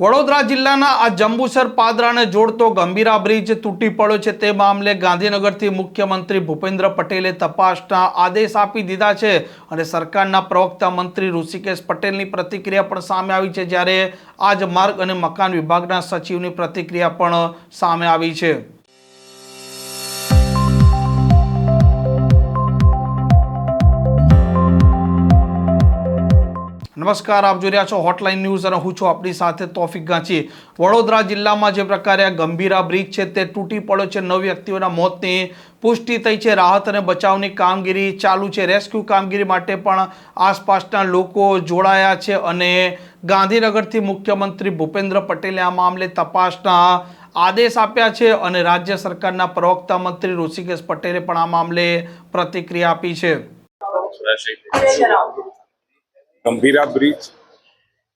વડોદરા જિલ્લાના આ જંબુસર પાદરાને જોડતો ગંભીરા બ્રિજ તૂટી પડ્યો છે. તે મામલે ગાંધીનગરથી મુખ્યમંત્રી ભૂપેન્દ્ર પટેલે તપાસના આદેશ આપી દીધા છે અને સરકારના પ્રવક્તા મંત્રી ઋષિકેશ પટેલની પ્રતિક્રિયા પણ સામે આવી છે, જ્યારે આજ માર્ગ અને મકાન વિભાગના સચિવની પ્રતિક્રિયા પણ સામે આવી છે. નમસ્કાર, આપ જોઈ રહ્યા છો હોટલાઇન ન્યૂઝ અને હું છું આપણી સાથે તોફિક ગાંચી. વડોદરા જિલ્લામાં જે પ્રકારે આ ગંભીરા બ્રિજ છે તે તૂટી પડ્યો છે. નવ વ્યક્તિઓના મોતની પુષ્ટિ થઈ છે. રાહત અને બચાવની કામગીરી ચાલુ છે. રેસ્ક્યુ કામગીરી માટે પણ આસપાસના લોકો જોડાયા છે અને ગાંધીનગરથી મુખ્યમંત્રી ભૂપેન્દ્ર પટેલે આ મામલે તપાસના આદેશ આપ્યા છે અને રાજ્ય સરકારના પ્રવક્તા મંત્રી ઋષિકેશ પટેલે પણ આ મામલે પ્રતિક્રિયા આપી છે. ગંભીરા બ્રિજ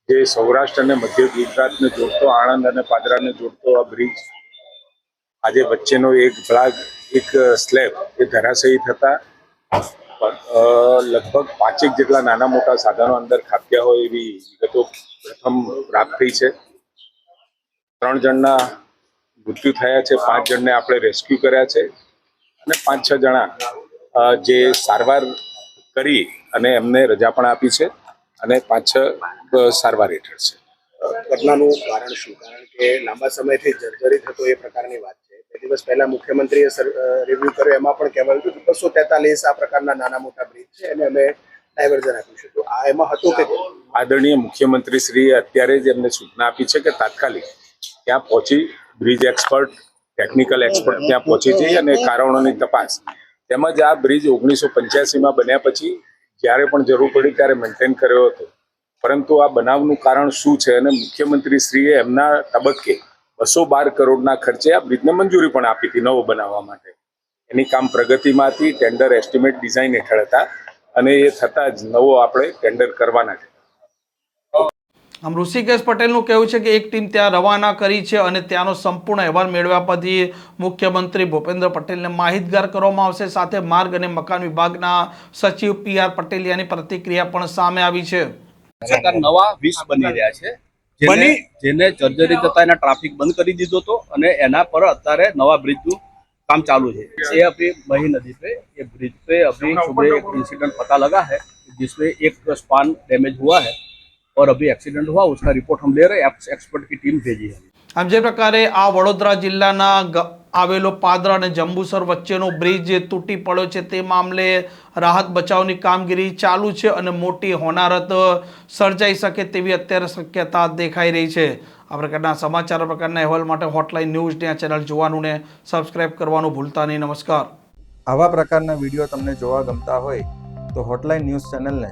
જે સૌરાષ્ટ્ર અને મધ્ય ગુજરાતને જોડતો, આણંદ અને પાદરાને જોડતો આ બ્રિજ. આજે વચ્ચેનો એક ભાગ, એક સ્લેબ એ ધરાશયી થતા લગભગ પાંચેક જેટલા નાના મોટા સાધનો અંદર ખાબક્યા હોય એવી વિગતો પ્રથમ પ્રાપ્ત થઈ છે. ત્રણ જણના મૃત્યુ થયા છે, પાંચ જણને આપણે રેસ્ક્યુ કર્યા છે અને પાંચ છ જણા જે સારવાર કરી અને એમને રજા પણ આપી છે. અને પાંચ છ સારવાર હેઠળ છે. ઘટનાનું કારણ શું? કારણ કે લાંબા સમયથી જર્જરિત હતો એ પ્રકારની વાત છે. બે દિવસ પહેલા મુખ્યમંત્રીએ રિવ્યુ કર્યો. એમાં પણ કહેવાયું હતું કે બસો તેતાલીસ આ પ્રકારના નાના મોટા બ્રિજ છે અને અમે ડાયવર્ઝન આપ્યું છે. તો આ એમાં હતું કે આદરણીય મુખ્યમંત્રી શ્રી અત્યારે જ એમને સૂચના આપી છે કે તાત્કાલિક ત્યાં પહોંચી બ્રિજ એક્સપર્ટ ટેકનિકલ એક્સપર્ટ ત્યાં પહોંચી જઈ અને કારણોની તપાસ. તેમજ આ બ્રિજ ઓગણીસો પંચ્યાસીમાં બન્યા પછી જ્યારે પણ જરૂર પડી ત્યારે મેન્ટેન કર્યો હતો. પરંતુ આ બનાવનું કારણ શું છે અને મુખ્યમંત્રી શ્રીએ એમના તબક્કે બસો બાર કરોડના ખર્ચે આ બ્રિજને મંજૂરી પણ આપી હતી નવો બનાવવા માટે. એની કામ પ્રગતિમાં હતી ટેન્ડર એસ્ટિમેટ ડિઝાઇન હેઠળ હતા અને એ થતાં જ નવો આપણે ટેન્ડર કરવાના છે. આમ ઋષિકેશ પટેલનું કહેવું છે કે એક ટીમ ત્યાં રવાના કરી છે અને ત્યાંનો સંપૂર્ણ અહેવાલ મેળવ્યા પછી મુખ્યમંત્રી ભૂપેન્દ્ર પટેલને માહિતગાર કરવામાં આવશે સાથે માર્ગ અને મકાન વિભાગના સચિવ પી આર પટેલિયાની પ્રતિક્રિયા પણ સામે આવી છે છતાં નવા વીસ બની રહ્યા છે જેને જેને જર્જરિત હતા એના ટ્રાફિક બંધ કરી દીધો હતો અને એના પર અત્યારે નવા બ્રિજનું काम चालू है ये अभी मही नदी पे ये ब्रिज पे अभी सुबह एक इंसिडेंट पता लगा है जिसमें एक स्पान डैमेज हुआ है और अभी एक्सीडेंट हुआ उसका रिपोर्ट हम ले रहे हैं एक्सपर्ट की टीम भेजी है આમ જે પ્રકારે આ વડોદરા જિલ્લાના ગ- આવેલો પાદરા અને જંબુસર વચ્ચેનો બ્રિજ જે તૂટી પડ્યો છે તે મામલે રાહત બચાવની કામગીરી ચાલુ છે અને મોટી હોનારત સર્જાઈ શકે તેવી અત્યારે શક્યતા દેખાઈ રહી છે આ પ્રકારના સમાચાર આ પ્રકારના અહેવાલ માટે હોટલાઇન ન્યૂઝની આ ચેનલ જોવાનું ને સબસ્ક્રાઇબ કરવાનું ભૂલતા નહીં નમસ્કાર આવા પ્રકારના વિડીયો તમને જોવા ગમતા હોય તો હોટલાઇન ન્યૂઝ ચેનલને